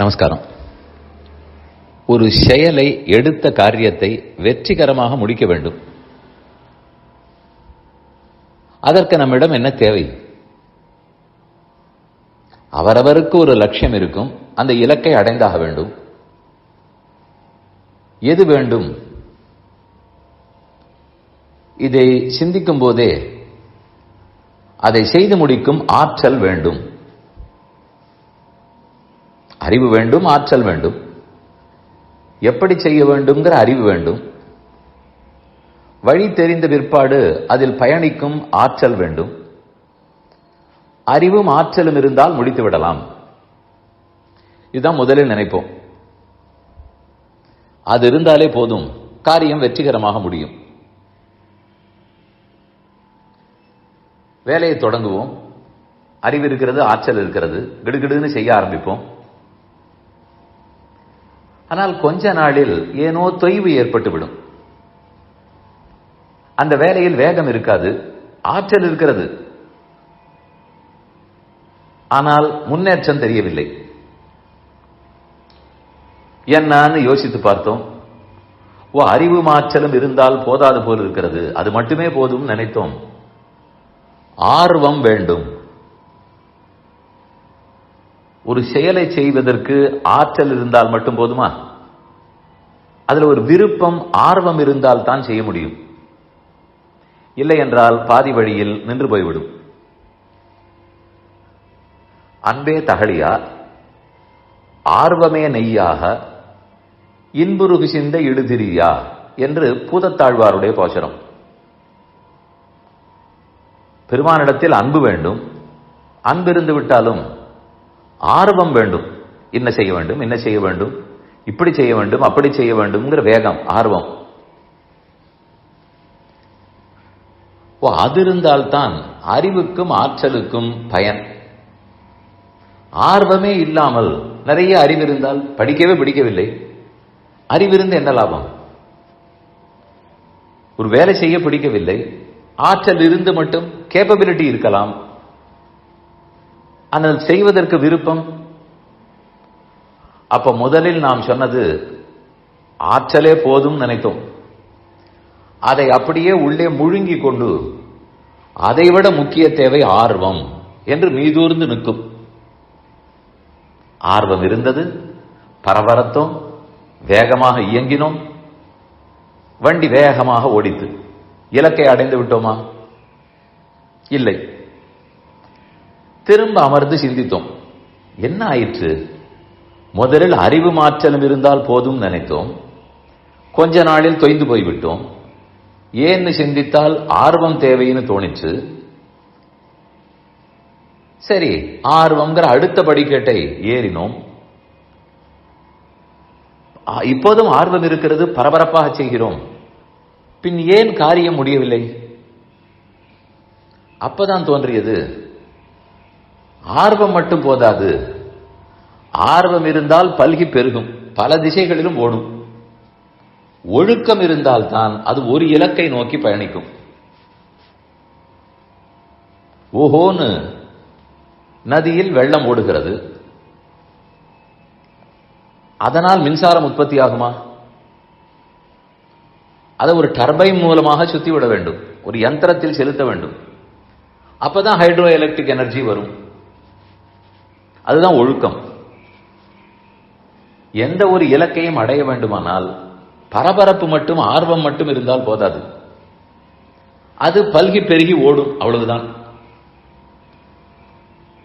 நமஸ்காரம். ஒரு செயலை எடுத்த காரியத்தை வெற்றிகரமாக முடிக்க வேண்டும். அதற்கு நம்மிடம் என்ன தேவை? அவரவருக்கு ஒரு லட்சியம் இருக்கும். அந்த இலக்கை அடைந்தாக வேண்டும். எது வேண்டும்? இதை சிந்திக்கும் போதே அதை செய்து முடிக்கும் ஆற்றல் வேண்டும். அறிவு வேண்டும் ஆற்றல் வேண்டும். எப்படி செய்ய வேண்டும்ங்கிற அறிவு வேண்டும். வழி தெரிந்த பிற்பாடு அதில் பயணிக்கும் ஆற்றல் வேண்டும். அறிவும் ஆற்றலும் இருந்தால் முடித்து விடலாம். இதுதான் முதலில் நினைப்போம். அது இருந்தாலே போதும். காரியம் வெற்றிகரமாக முடியும். வேலையை தொடங்குவோம். அறிவு இருக்கிறது ஆற்றல் இருக்கிறது. கிடுகிடுன்னு செய்ய ஆரம்பிப்போம். ஆனால் கொஞ்ச நாளில் ஏனோ தொய்வு ஏற்பட்டுவிடும். அந்த வேலையில் வேகம் இருக்காது ஆற்றல் இருக்கிறது. ஆனால் முன்னேற்றம் தெரியவில்லை. என்னான்னு யோசித்து பார்த்தோம். ஓ அறிவு மாற்றலும் இருந்தால் போதாது போல் இருக்கிறது. அது மட்டுமே போதும் நினைத்தோம். ஆர்வம் வேண்டும். ஒரு செயலை செய்வதற்கு ஆற்றல் இருந்தால் மட்டும் போதுமா? அதுல ஒரு விருப்பம் ஆர்வம் இருந்தால் தான் செய்ய முடியும். இல்லை என்றால் பாதி வழியில் நின்று போய்விடும். அன்பே தகழியா ஆர்வமே நெய்யாக இன்புருகு சிந்த இடுதிரியா என்று பூதத்தாழ்வாருடைய போஷரம் பெருமானிடத்தில் அன்பு வேண்டும். அன்பு இருந்து விட்டாலும் ஆர்வம் வேண்டும். என்ன செய்ய வேண்டும்? என்ன செய்ய வேண்டும்? இப்படி செய்ய வேண்டும் அப்படி செய்ய வேண்டும்ங்கிற வேகம் ஆர்வம். ஓ அது இருந்தால்தான் அறிவுக்கும் ஆற்றலுக்கும் பயன். ஆர்வமே இல்லாமல் நிறைய அறிவு இருந்தால் படிக்கவே பிடிக்கவில்லை. அறிவிருந்து என்ன லாபம்? ஒரு வேலை செய்ய பிடிக்கவில்லை. ஆற்றல் இருந்து மட்டும் கேப்பபிலிட்டி இருக்கலாம். ஆனால் செய்வதற்கு விருப்பம்? அப்ப முதலில் நாம் சொன்னது ஆற்றலே போதும் நினைத்தோம். அதை அப்படியே உள்ளே முழுங்கி கொண்டு அதைவிட முக்கிய தேவை ஆர்வம் என்று மீதூர்ந்து நிற்கும். ஆர்வம் இருந்தது பரபரத்தோம் வேகமாக இயங்கினோம். வண்டி வேகமாக ஓடித்து இலக்கை அடைந்து விட்டோமா? இல்லை. திரும்ப அமர்ந்து சிந்தித்தோம். என்ன ஆயிற்று? முதலில் அறிவு மாற்றலும் இருந்தால் போதும் நினைத்தோம். கொஞ்ச நாளில் தொய்ந்து போய்விட்டோம். ஏன்னு சிந்தித்தால் ஆர்வம் தேவைன்னு தோணிச்சு சரி ஆர்வம்ங்கிற அடுத்த படிக்கட்டை ஏறினோம். இப்போதும் ஆர்வம் இருக்கிறது பரபரப்பாக செய்கிறோம். பின் ஏன் காரியம் முடியவில்லை? அப்பதான் தோன்றியது. ஆர்வம் மட்டும் போதாது. ஆர்வம் இருந்தால் பல்கி பெருகும். பல திசைகளிலும் ஓடும். ஒழுக்கம் இருந்தால்தான் அது ஒரு இலக்கை நோக்கி பயணிக்கும். ஓஹோன்னு நதியில் வெள்ளம் ஓடுகிறது. அதனால் மின்சாரம் உற்பத்தி ஆகுமா? அதை ஒரு டர்பைன் மூலமாக சுத்தி விட வேண்டும். ஒரு யந்திரத்தில் செலுத்த வேண்டும். அப்பதான் ஹைட்ரோ எலக்ட்ரிக் எனர்ஜி வரும். அதுதான் ஒழுக்கம். எந்த ஒரு இலக்கையும் அடைய வேண்டுமானால் பரபரப்பு மட்டும் ஆர்வம் மட்டும் இருந்தால் போதாது. அது பல்கி பெருகி ஓடும் அவ்வளவுதான்.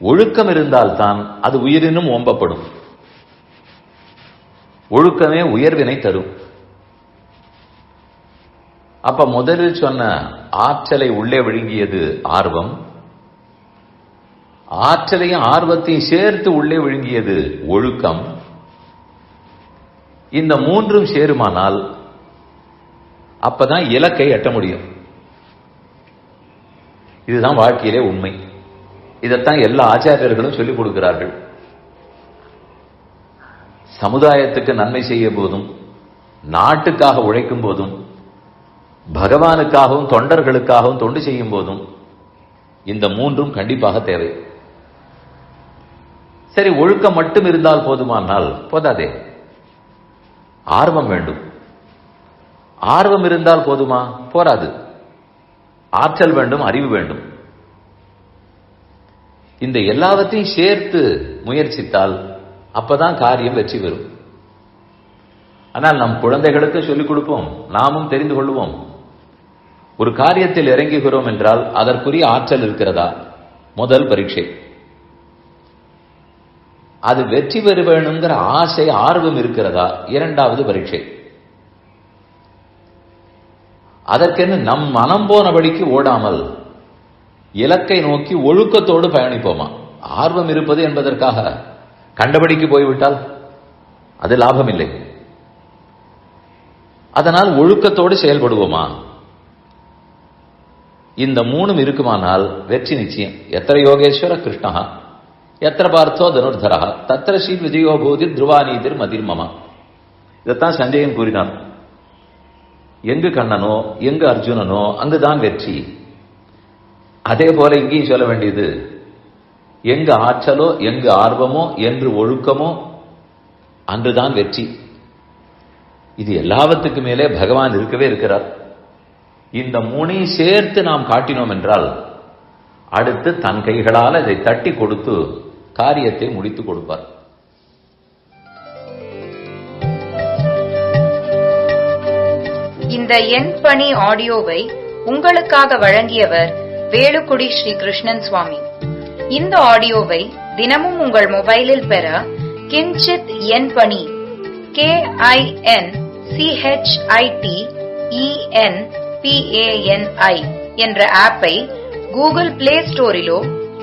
ஒழுக்கம் இருந்தால்தான் அது உயிரினும் ஓம்பப்படும். ஒழுக்கமே உயர்வினை தரும். அப்ப முதலில் சொன்ன ஆற்றலை உள்ளே விழுங்கியது ஆர்வம் ஆற்றலையும் ஆர்வத்தையும் சேர்த்து உள்ளே விழுங்கியது ஒழுக்கம். இந்த மூன்றும் சேருமானால் அப்பதான் இலக்கை எட்ட முடியும். இதுதான் வாழ்க்கையிலே உண்மை. இதைத்தான் எல்லா ஆச்சாரியர்களும் சொல்லிக் கொடுக்கிறார்கள். சமுதாயத்துக்கு நன்மை செய்ய போதும் நாட்டுக்காக உழைக்கும் போதும் பகவானுக்காகவும் தொண்டர்களுக்காகவும் தொண்டு செய்யும் போதும் இந்த மூன்றும் கண்டிப்பாக தேவை. சரி ஒழுக்கம் மட்டும் இருந்தால் போதுமானால் போதாதே. ஆர்வம் வேண்டும். ஆர்வம் இருந்தால் போதுமா? போராது. ஆற்றல் வேண்டும் அறிவு வேண்டும். இந்த எல்லாவற்றையும் சேர்த்து முயற்சித்தால் அப்பதான் காரியம் வெற்றி பெறும். ஆனால் நம் குழந்தைகளுக்கு சொல்லிக் கொடுப்போம் நாமும் தெரிந்து கொள்வோம். ஒரு காரியத்தில் இறங்குகிறோம் என்றால் அதற்குரிய ஆற்றல் இருக்கிறதா? முதல் பரீட்சை. அது வெற்றி பெற வேணுங்கிற ஆசை ஆர்வம் இருக்கிறதா? இரண்டாவது பரீட்சை. அதற்கென்னு நம் மனம் போனபடிக்கு ஓடாமல் இலக்கை நோக்கி ஒழுக்கத்தோடு பயணிப்போமா? ஆர்வம் இருப்பது என்பதற்காக கண்டபடிக்கு போய்விட்டால் அது லாபம் இல்லை அதனால் ஒழுக்கத்தோடு செயல்படுவோமா? இந்த மூணும் இருக்குமானால் வெற்றி நிச்சயம். எத்தனை யோகேஸ்வர கிருஷ்ணா? எத்திர பார்த்தோ தனுர்தரா தத்திர ஸ்ரீ விஜயோபூதி பூதி மதிர் மமா இதைத்தான் சஞ்சயன் கூறினார். எங்கு கண்ணனோ எங்கு அர்ஜுனனோ அங்குதான் வெற்றி. அதே போல இங்கேயும் சொல்ல வேண்டியது எங்கு ஆற்றலோ எங்கு ஆர்வமோ என்று ஒழுக்கமோ அன்றுதான் வெற்றி. இது எல்லாவற்றுக்கு மேலே பகவான் இருக்கவே இருக்கிறார். இந்த மூணையும் சேர்த்து நாம் காட்டினோம் என்றால் அடுத்து தன் கைகளால் இதை தட்டி கொடுத்து காரியத்தை முடித்துக் கொடுப்பார். இந்த எண் பணி ஆடியோவை உங்களுக்காக வழங்கியவர் வேலுக்குடி ஸ்ரீ கிருஷ்ணன் சுவாமி. இந்த ஆடியோவை தினமும் உங்கள் மொபைலில் பெற கிஞ்சித் எண் பணி கே ஐ என் சிஹெச்ஐடி இஎன் பிஏஎன்ஐ என்ற ஆப்பை கூகுள் பிளே ஸ்டோரிலோ